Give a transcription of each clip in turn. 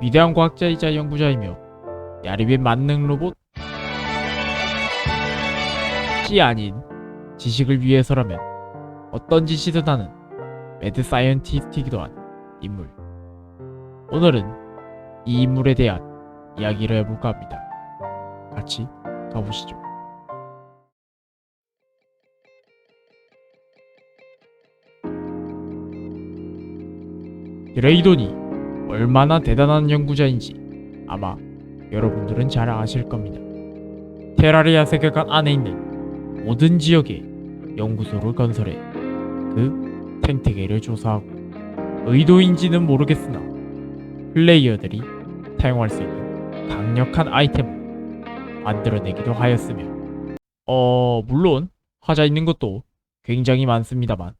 위대한 과학자이자 연구자이며 야립의 만능 로봇 이 아닌 지식을 위해서라면 어떤 짓이든 하는 매드 사이언티스트이기도 한 인물. 오늘은 이 인물에 대한 이야기를 해볼까 합니다. 같이 가보시죠. 드레이돈이 얼마나 대단한 연구자인지 아마 여러분들은 잘 아실 겁니다. 테라리아 세계관 안에 있는 모든 지역에 연구소를 건설해 그 생태계를 조사하고 의도인지는 모르겠으나 플레이어들이 사용할 수 있는 강력한 아이템을 만들어내기도 하였으며 어 물론 하자 있는 것도 굉장히 많습니다만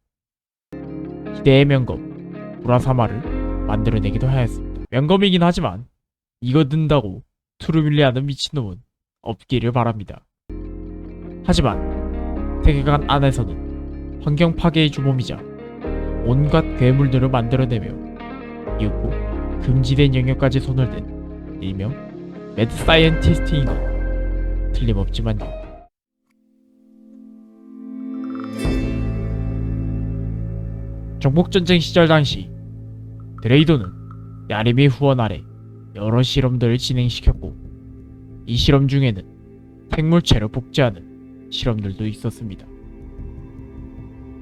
시대의 명검 브라사마를 만들어내기도 하였습니다. 명검이긴 하지만 이거 든다고 투르밀리아는 미친놈은 없기를 바랍니다. 하지만 세계관 안에서는 환경 파괴의 주범이자 온갖 괴물들을 만들어내며 이윽고 금지된 영역까지 손을 댄 일명 매드 사이언티스트인 건 틀림없지만요. 정복전쟁 시절 당시 드레이도는 야림의 후원 아래 여러 실험들을 진행시켰고 이 실험 중에는 생물체를 복제하는 실험들도 있었습니다.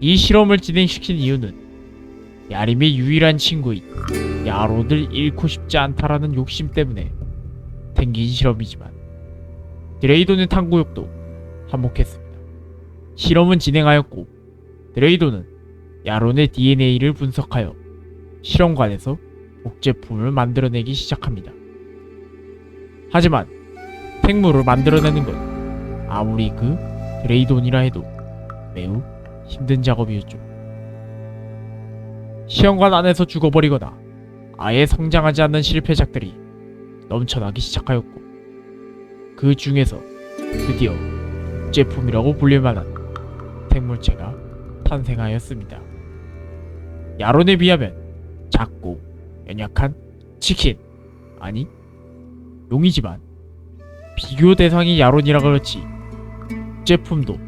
이 실험을 진행시킨 이유는 야림의 유일한 친구인 야로를 잃고 싶지 않다라는 욕심 때문에 생긴 실험이지만 드레이돈의 탐구욕도 한몫했습니다. 실험은 진행하였고 드레이돈은 야론의 DNA를 분석하여 실험관에서 복제품을 만들어내기 시작합니다. 하지만 생물을 만들어내는 건 아무리 그 드레이돈이라 해도 매우 힘든 작업이었죠. 시험관 안에서 죽어버리거나 아예 성장하지 않는 실패작들이 넘쳐나기 시작하였고 그 중에서 드디어 제품이라고 불릴 만한 생물체가 탄생하였습니다. 야론에 비하면 작고 연약한 치킨 아니 용이지만 비교 대상이 야론이라 그렇지 제품도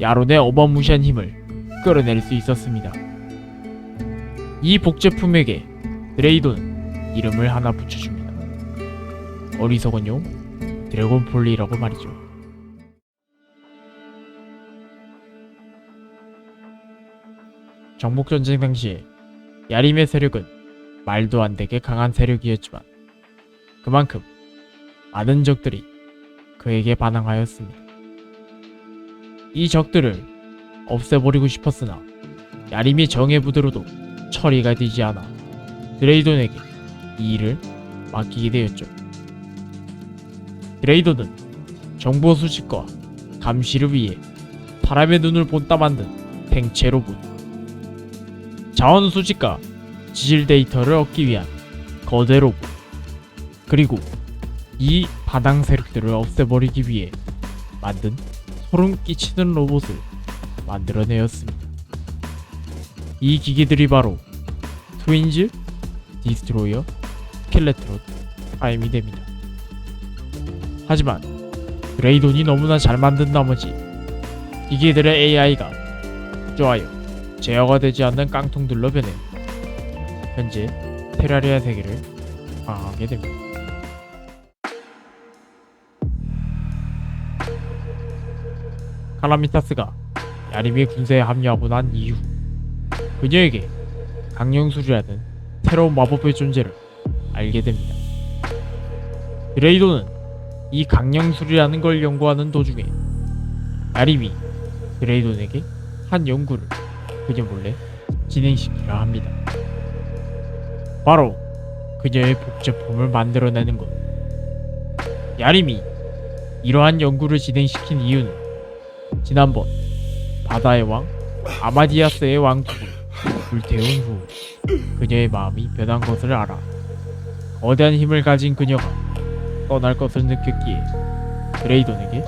야론의 어마무시한 힘을 끌어낼 수 있었습니다. 이 복제품에게 드레이돈은 이름을 하나 붙여줍니다. 어리석은 용 드래곤폴리라고 말이죠. 정복전쟁 당시에 야림의 세력은 말도 안 되게 강한 세력이었지만 그만큼 많은 적들이 그에게 반항하였습니다. 이 적들을 없애버리고 싶었으나 야림의 정예 부대로도 처리가 되지 않아 드레이돈에게 이 일을 맡기게 되었죠. 드레이돈은 정보 수집과 감시를 위해 사람의 눈을 본따 만든 생체 로봇 자원 수집과 지질 데이터를 얻기 위한 거대 로봇 그리고 이 바당 세력들을 없애버리기 위해 만든 소름 끼치는 로봇을 만들어내었습니다. 이 기기들이 바로 트윈즈, 디스트로이어, 스켈레트론, 타임이 됩니다. 하지만 그레이돈이 너무나 잘 만든 나머지 기기들의 AI가 좋아요, 제어가 되지 않는 깡통들로 변해 현재 테라리아 세계를 방하게 됩니다. 카라미타스가 야림의 군대에 합류하고 난 이후 그녀에게 강령술이라는 새로운 마법의 존재를 알게 됩니다. 드레이도는 이 강령술이라는 걸 연구하는 도중에 야림이 드레이돈에게 한 연구를 그녀 몰래 진행시키려 합니다. 바로 그녀의 복제품을 만들어내는 것. 야림이 이러한 연구를 진행시킨 이유는 지난번 바다의 왕 아마디아스의 왕국을 불태운 후 그녀의 마음이 변한 것을 알아 거대한 힘을 가진 그녀가 떠날 것을 느꼈기에 드레이돈에게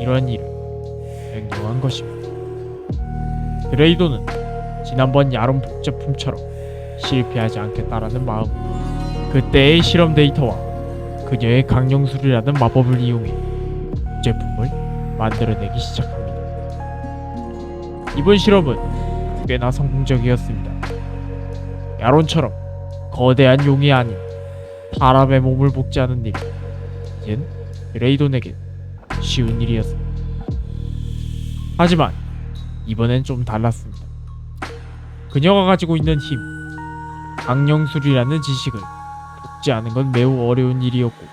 이러한 일을 행동한 것입니다. 드레이돈은 지난번 야론 복제품처럼 실패하지 않겠다라는 마음 그때의 실험 데이터와 그녀의 강령술이라는 마법을 이용해 제품을 만들어내기 시작합니다. 이번 실험은 꽤나 성공적이었습니다. 야론처럼 거대한 용이 아닌 사람의 몸을 복제하는 일, 이젠 레이돈에겐 쉬운 일이었습니다. 하지만 이번엔 좀 달랐습니다. 그녀가 가지고 있는 힘, 강령술이라는 지식을 복제 하는 건 매우 어려운 일이었고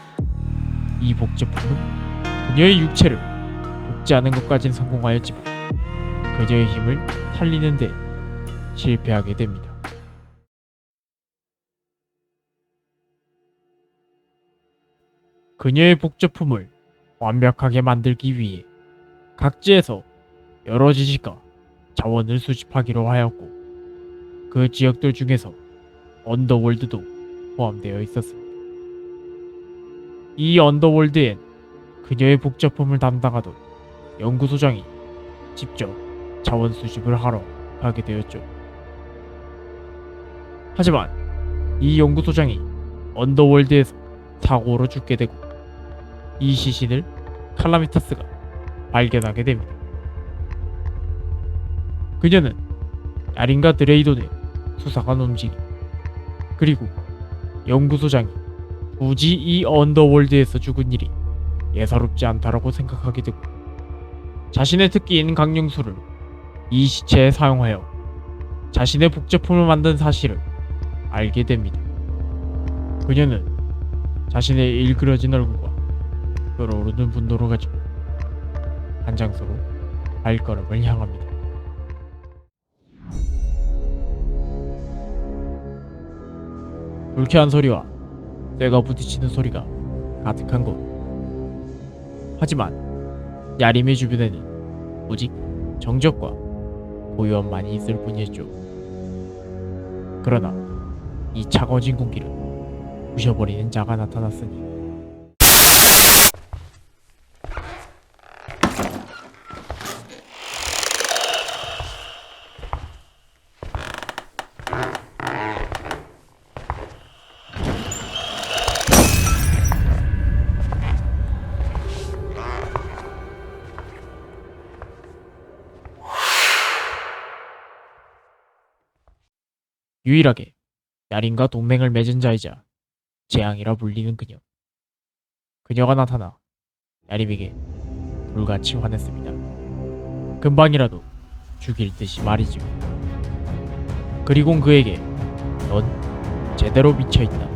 이 복제품은 그녀의 육체를 복제하는 것까진 성공하였지만 그녀의 힘을 살리는 데 실패하게 됩니다. 그녀의 복제품을 완벽하게 만들기 위해 각지에서 여러 지식과 자원을 수집하기로 하였고 그 지역들 중에서 언더월드도 포함되어 있었습니다. 이 언더월드엔 그녀의 복제품을 담당하던 연구소장이 직접 자원 수집을 하러 가게 되었죠. 하지만 이 연구소장이 언더월드에서 사고로 죽게 되고 이 시신을 칼라미타스가 발견하게 됩니다. 그녀는 야린과 드레이돈의 수사관 움직임 그리고 연구소장이 굳이 이 언더월드에서 죽은 일이 예사롭지 않다라고 생각하게 되고 자신의 특기인 강령술을 이 시체에 사용하여 자신의 복제품을 만든 사실을 알게 됩니다. 그녀는 자신의 일그러진 얼굴과 끓어오르는 분노를 가지고 한 장소로 발걸음을 향합니다. 불쾌한 소리와 쇠가 부딪히는 소리가 가득한 곳. 하지만 야림의 주변에는 오직 정적과 고요함만이 있을 뿐이었죠. 그러나 이 차가워진 공기를 부셔버리는 자가 나타났으니 유일하게 야린과 동맹을 맺은 자이자 재앙이라 불리는 그녀. 그녀가 나타나 야림에게 불같이 화냈습니다. 금방이라도 죽일 듯이 말이죠. 그리곤 그에게 넌 제대로 미쳐있다.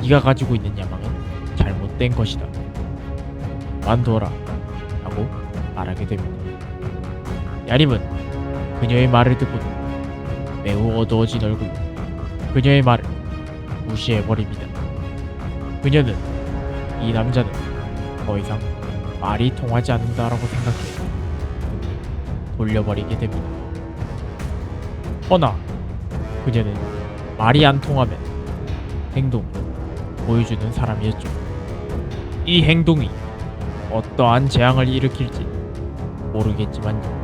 네가 가지고 있는 야망은 잘못된 것이다. 만두어라 하고 말하게 됩니다. 야림은 그녀의 말을 듣고도 매우 어두워진 얼굴로 그녀의 말을 무시해버립니다. 그녀는 이 남자는 더 이상 말이 통하지 않는다라고 생각해 돌려버리게 됩니다. 허나 그녀는 말이 안 통하면 행동을 보여주는 사람이었죠. 이 행동이 어떠한 재앙을 일으킬지 모르겠지만요.